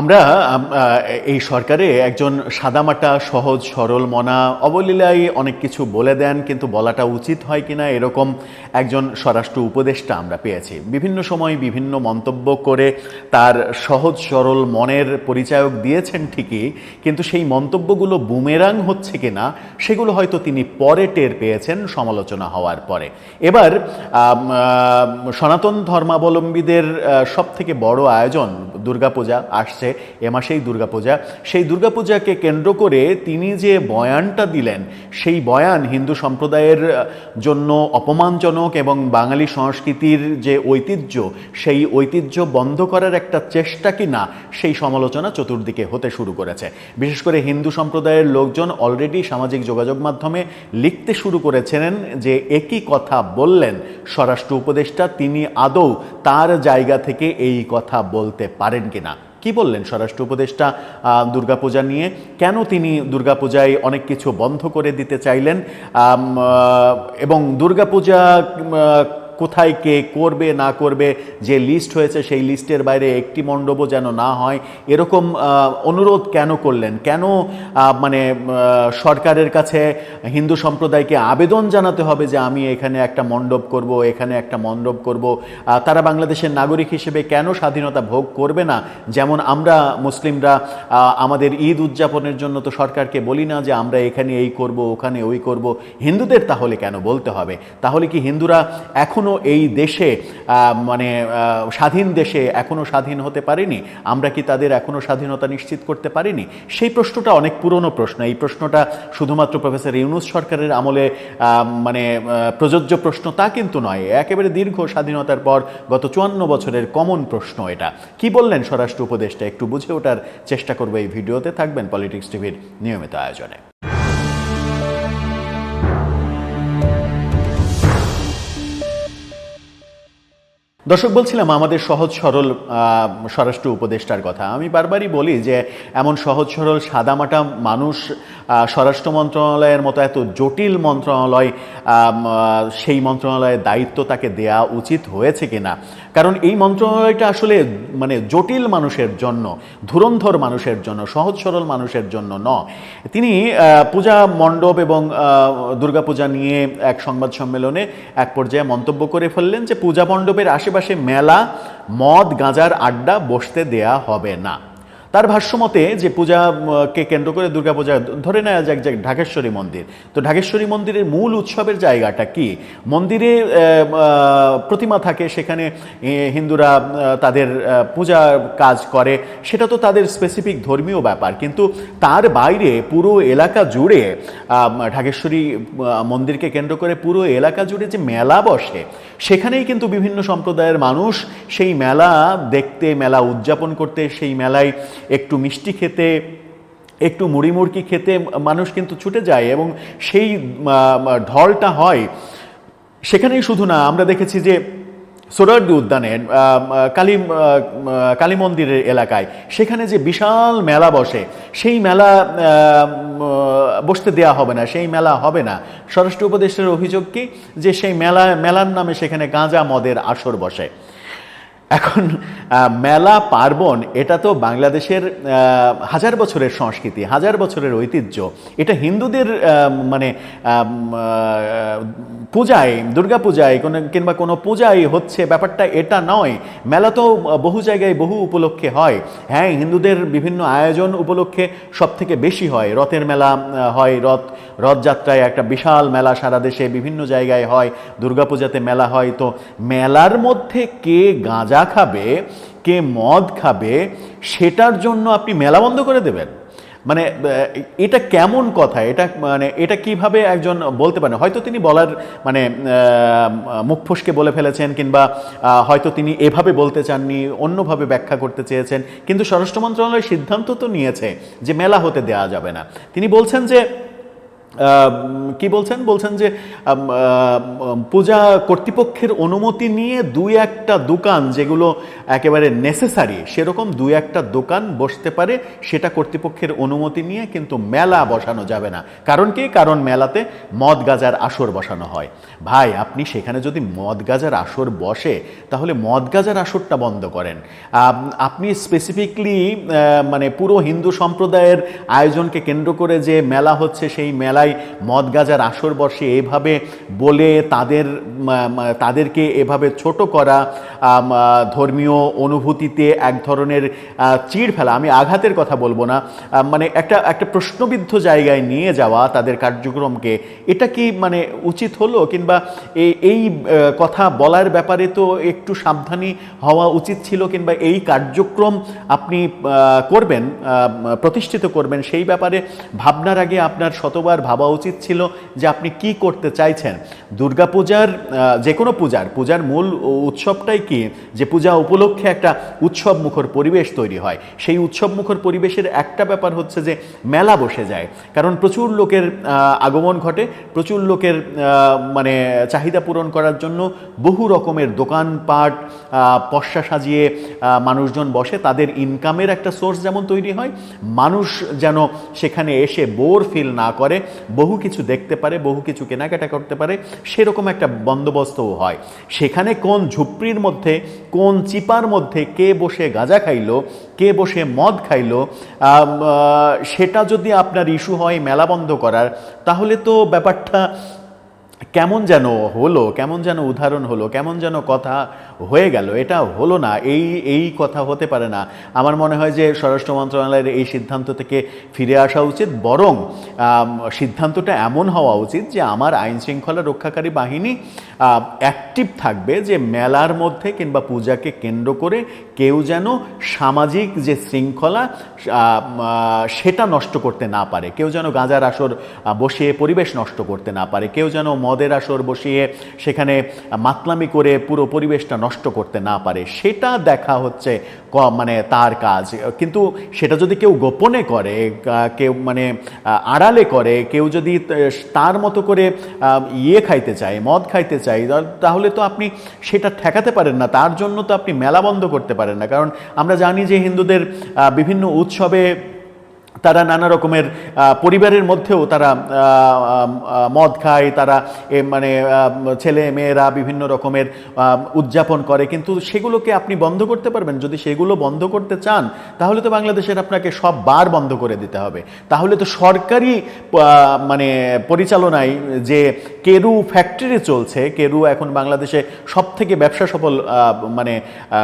আমরা এই সরকারে একজন সাদামাটা, সহজ, সরল মনা অবলীলায় অনেক কিছু বলে দেন, কিন্তু বলাটা উচিত হয় কিনা এরকম একজন স্বরাষ্ট্র উপদেষ্টা আমরা পেয়েছি। বিভিন্ন সময় বিভিন্ন মন্তব্য করে তার সহজ, সরল মনের পরিচায়ক দিয়েছেন ঠিকই, কিন্তু সেই মন্তব্যগুলো বুমেরাং হচ্ছে কিনা, সেগুলো হয়তো তিনি পরে টের পেয়েছেন সমালোচনা হওয়ার পরে। এবার সনাতন ধর্মাবলম্বীদের সব থেকে বড় আয়োজন দুর্গাপূজা আসছে, এ মাসেই দুর্গাপূজা। সেই দুর্গাপূজাকে কেন্দ্র করে তিনি যে বয়ানটা দিলেন, সেই বয়ান হিন্দু সম্প্রদায়ের জন্য অপমানজনক এবং বাঙালি সংস্কৃতির যে ঐতিহ্য, সেই ঐতিহ্য বন্ধ করার একটা চেষ্টা কি না, সেই সমালোচনা চতুর্দিকে হতে শুরু করেছে। বিশেষ করে হিন্দু সম্প্রদায়ের লোকজন অলরেডি সামাজিক যোগাযোগ মাধ্যমে লিখতে শুরু করেছিলেন যে একই কথা বললেন। স্বরাষ্ট্র উপদেষ্টা তিনি আদৌ তার জায়গা থেকে এই কথা বলতে পারেন কিনা? কি বললেন স্বরাষ্ট্র উপদেষ্টা দুর্গাপূজা নিয়ে? কেন তিনি দুর্গাপূজায় অনেক কিছু বন্ধ করে দিতে চাইলেন? এবং দুর্গাপূজা কোথায় কে করবে, না করবে, যে লিস্ট হয়েছে সেই লিস্টের বাইরে একটি মণ্ডপও যেন না হয়, এরকম অনুরোধ কেন করলেন? কেন মানে সরকারের কাছে হিন্দু সম্প্রদায়কে আবেদন জানাতে হবে যে আমি এখানে একটা মণ্ডপ করব, এখানে একটা মণ্ডপ করব? তারা বাংলাদেশের নাগরিক হিসেবে কেন স্বাধীনতা ভোগ করবে না? যেমন আমরা মুসলিমরা আমাদের ঈদ উদযাপনের জন্য তো সরকারকে বলি না যে আমরা এখানে এই করব, ওখানে ওই করব। হিন্দুদের তাহলে কেন বলতে হবে? তাহলে কি হিন্দুরা এখনও এই দেশে মানে স্বাধীন দেশে এখনও স্বাধীন হতে পারেনি। আমরা কি তাদের এখনও স্বাধীনতা নিশ্চিত করতে পারিনি? সেই প্রশ্নটা অনেক পুরনো প্রশ্ন। এই প্রশ্নটা শুধুমাত্র প্রফেসর ইউনুস সরকারের আমলে মানে প্রযোজ্য প্রশ্ন তা কিন্তু নয়। একেবারে দীর্ঘ স্বাধীনতার পর গত চুয়ান্ন বছরের কমন প্রশ্ন এটা। কি বললেন স্বরাষ্ট্র উপদেষ্টা? একটু বুঝে ওঠার চেষ্টা করব এই ভিডিওতে। থাকবেন পলিটিক্স টিভির নিয়মিত আয়োজনে। দর্শক, বলছিলাম আমাদের সহজ, সরল স্বরাষ্ট্র উপদেষ্টার কথা। আমি বারবারই বলি যে এমন সহজ, সরল, সাদামাটা মানুষ স্বরাষ্ট্র মন্ত্রণালয়ের মতো এত জটিল মন্ত্রণালয় সেই মন্ত্রণালয়ের দায়িত্ব তাকে দেয়া উচিত হয়েছে কিনা। কারণ এই মন্ত্রণালয়টা আসলে মানে জটিল মানুষের জন্য, ধুরন্ধর মানুষের জন্য, সহজ সরল মানুষের জন্য ন তিনি পূজা মণ্ডপ এবং দুর্গাপূজা নিয়ে এক সংবাদ সম্মেলনে এক পর্যায়ে মন্তব্য করে ফেললেন যে পূজা মণ্ডপের আশেপাশে মেলা, মদ, গাঁজার আড্ডা বসতে দেয়া হবে না। তার ভাষ্যমতে যে পূজাকে কেন্দ্র করে দুর্গাপূজা ধরে নেওয়া যাক যে ঢাকেশ্বরী মন্দির। তো ঢাকেশ্বরী মন্দিরের মূল উৎসবের জায়গাটা কি? মন্দিরে প্রতিমা থাকে, সেখানে হিন্দুরা তাদের পূজা কাজ করে। সেটা তো তাদের স্পেসিফিক ধর্মীয় ব্যাপার। কিন্তু তার বাইরে পুরো এলাকা জুড়ে ঢাকেশ্বরী মন্দিরকে কেন্দ্র করে পুরো এলাকা জুড়ে যে মেলা বসে, সেখানেই কিন্তু বিভিন্ন সম্প্রদায়ের মানুষ সেই মেলা দেখতে, মেলা উদযাপন করতে, সেই মেলায় একটু মিষ্টি খেতে, একটু মুড়ি মুড়কি খেতে মানুষ কিন্তু ছুটে যায় এবং সেই ঢলটা হয়। সেখানেই শুধু না, আমরা দেখেছি যে সোরারডি উদ্যানে কালী কালী মন্দিরের এলাকায় সেখানে যে বিশাল মেলা বসে, সেই মেলা বসতে দেয়া হবে না, সেই মেলা হবে না। স্বরাষ্ট্র উপদেশের অভিযোগ কি? যে সেই মেলা, মেলার নামে সেখানে গাঁজা মদের আসর বসে। এখন মেলা পার্বণ, এটা তো বাংলাদেশের হাজার বছরের সংস্কৃতি, হাজার বছরের ঐতিহ্য। এটা হিন্দুদের মানে পূজায়, দুর্গা পূজায়, কোনো, কিংবা কোনো পূজায় হচ্ছে, ব্যাপারটা এটা নয়। মেলা তো বহু জায়গায় বহু উপলক্ষে হয়। হ্যাঁ হিন্দুদের বিভিন্ন আয়োজন উপলক্ষে সব থেকে বেশি হয়। রথের মেলা হয়, রথ, রথযাত্রায় একটা বিশাল মেলা সারা দেশে বিভিন্ন জায়গায় হয়। দুর্গাপূজাতে মেলা হয়। তো মেলার মধ্যে কে গাঁজা খাবে, কে মদ খাবে, সেটার জন্য আপনি মেলা বন্ধ করে দেবেন। মানে এটা কেমন কথা? এটা মানে এটা কীভাবে একজন বলতে পারেন? হয়তো তিনি বলার মানে মুখ ফসকে বলে ফেলেছেন, কিংবা হয়তো তিনি এভাবে বলতে চাননি, অন্যভাবে ব্যাখ্যা করতে চেয়েছেন। কিন্তু স্বরাষ্ট্র মন্ত্রণালয় সিদ্ধান্ত তো নিয়েছে যে মেলা হতে দেওয়া যাবে না। তিনি বলছেন যে কি বলছেন? বলছেন যে পূজা কর্তৃপক্ষের অনুমতি নিয়ে দুই একটা দোকান যেগুলো একেবারে নেসেসারি সেরকম দুই একটা দোকান বসতে পারে, সেটা কর্তৃপক্ষের অনুমতি নিয়ে কিন্তু মেলা বসানো যাবে না। কারণ কি? কারণ মেলাতে মদ গাজার আসর বসানো হয়। ভাই, আপনি সেখানে যদি মদ গাজার আসর বসে, তাহলে মদ গাজার আসরটা বন্ধ করেন। আপনি স্পেসিফিকলি মানে পুরো হিন্দু সম্প্রদায়ের আয়োজনকে কেন্দ্র করে যে মেলা হচ্ছে, সেই মেলায় মদ গাজার আসর বসে এভাবে বলে তাদের তাদেরকে এভাবে ছোট করা ধর্মীয় অনুভূতিতে এক ধরনের চিড় ফেলা। আমি আঘাতের কথা বলব না। মানে একটা একটা প্রশ্নবিদ্ধ জায়গায় নিয়ে যাওয়া তাদের কার্যক্রমকে, এটা কি মানে উচিত হলো? কিংবা এই- এই কথা বলার ব্যাপারে তো একটু সাবধানী হওয়া উচিত ছিল, কিংবা এই কার্যক্রম আপনি করবেন প্রতিষ্ঠিত করবেন, সেই ব্যাপারে ভাবনার আগে আপনার শতবার ভাবা উচিত ছিল যে আপনি কি করতে চাইছেন। দুর্গাপূজার যে কোনো পূজার পূজার মূল উৎসবটাই কি? যে পূজা উপলক্ষে একটা উৎসব মুখর পরিবেশ তৈরি হয়। সেই উৎসব মুখর পরিবেশের একটা ব্যাপার হচ্ছে যে মেলা বসে যায়। কারণ প্রচুর লোকের আগমন ঘটে, প্রচুর লোকের মানে চাহিদা পূরণ করার জন্য বহু রকমের দোকানপাট পশা সাজিয়ে মানুষজন বসে, তাদের ইনকামের একটা সোর্স যেমন তৈরি হয়, মানুষ যেন সেখানে এসে বোর ফিল না করে বহু কিছু দেখতে পারে, বহু কিছু কেনাকাটা করতে পারে, সেরকম একটা বন্দোবস্তও হয়। সেখানে কোন ঝুপড়ির মধ্যে, কোন চিপার মধ্যে কে বসে গাঁজা খাইলো, কে বসে মদ খাইলো সেটা যদি আপনার ইস্যু হয় মেলা বন্ধ করার, তাহলে তো ব্যাপারটা কেমন যেন হলো, কেমন যেন উদাহরণ হলো, কেমন যেন কথা হয়ে গেল, এটা হলো না, এই এই কথা হতে পারে না। আমার মনে হয় যে স্বরাষ্ট্র মন্ত্রণালয়ের এই সিদ্ধান্ত থেকে ফিরে আসা উচিত, বরং সিদ্ধান্তটা এমন হওয়া উচিত যে আমার আইন শৃঙ্খলা রক্ষাকারী বাহিনী অ্যাক্টিভ থাকবে যে মেলার মধ্যে কিংবা পূজাকে কেন্দ্র করে কেউ যেন সামাজিক যে শৃঙ্খলা সেটা নষ্ট করতে না পারে। কেউ যেন গাঁজার আসর বসিয়ে পরিবেশ নষ্ট করতে না পারে। কেউ যেন মদের আসর বসিয়ে সেখানে মাতলামি করে পুরো পরিবেশটা নষ্ট করতে না পারে, সেটা দেখা হচ্ছে মানে তার কাজ। কিন্তু সেটা যদি কেউ গোপনে করে কেউ মানে আড়ালে করে, কেউ যদি তার মতো করে ইয়ে খাইতে চায়, মদ খাইতে চায় তাহলে তো আপনি সেটা ঠেকাতে পারেন না, তার জন্য তো আপনি মেলা বন্ধ করতে পারেন না। কারণ আমরা জানি যে হিন্দুদের বিভিন্ন উৎসবে তারা নানা রকমের পরিবারের মধ্যেও তারা মদ খায়, তারা মানে ছেলে মেয়েরা বিভিন্ন রকমের উদযাপন করে। কিন্তু সেগুলোকে আপনি বন্ধ করতে পারবেন। যদি সেগুলো বন্ধ করতে চান, তাহলে তো বাংলাদেশের আপনাকে সব বার বন্ধ করে দিতে হবে। তাহলে তো সরকারি মানে পরিচালনায় যে কেরু ফ্যাক্টরি চলছে। কেরু এখন বাংলাদেশে সব থেকে ব্যবসা সফল মানে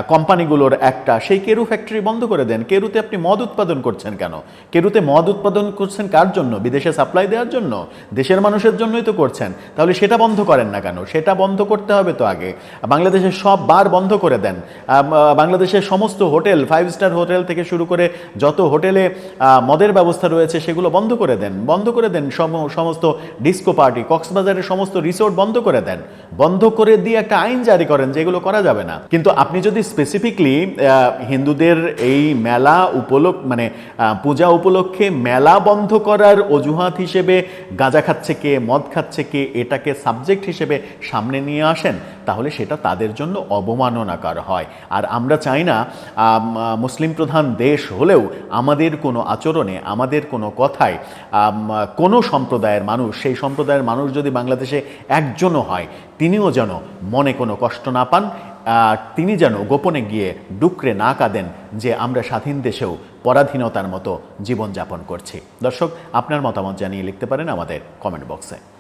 কোম্পানিগুলোর একটা। সেই কেরু ফ্যাক্টরি বন্ধ করে দেন। কেরুতে আপনি মদ উৎপাদন করছেন কেন? কেরুতে মদ উৎপাদন করছেন কার জন্য? বিদেশে সাপ্লাই দেওয়ার জন্য? দেশের মানুষের জন্যই তো করছেন। তাহলে সেটা বন্ধ করেন না কেন? সেটা বন্ধ করতে হবে তো আগে। বাংলাদেশের সব বার বন্ধ করে দেন। বাংলাদেশের সমস্ত হোটেল ফাইভ স্টার হোটেল থেকে শুরু করে যত হোটেলে মদের ব্যবস্থা রয়েছে, সেগুলো বন্ধ করে দেন। বন্ধ করে দেন সম- সমস্ত ডিস্কো পার্টি কক্সবাজারের সমস্ত রিসোর্ট বন্ধ করে দেন। বন্ধ করে দিয়ে একটা আইন জারি করেন যেগুলো করা যাবে না। কিন্তু আপনি যদি স্পেসিফিকলি হিন্দুদের এই মেলা উপলক্ষ মানে পূজা উপলক্ষে মেলা বন্ধ করার অজুহাত হিসেবে গাঁজা খাচ্ছে কে, মদ খাচ্ছে কে, এটাকে সাবজেক্ট হিসেবে সামনে নিয়ে আসেন, তাহলে সেটা তাদের জন্য অবমাননাকার হয়। আর আমরা চাই না মুসলিম প্রধান দেশ হলেও আমাদের কোনো আচরণে, আমাদের কোনো কথায় কোনো সম্প্রদায়ের মানুষ, সেই সম্প্রদায়ের মানুষ যদি বাংলাদেশে একজনও হয়, তিনিও যেন মনে কোনো কষ্ট না পান তিনি যেন গোপনে গিয়ে ডুকরে না কাঁদেন যে আমরা স্বাধীন দেশেও পরাধীনতার মতো জীবনযাপন করছি। দর্শক, আপনার মতামত জানিয়ে লিখতে পারেন আমাদের কমেন্ট বক্সে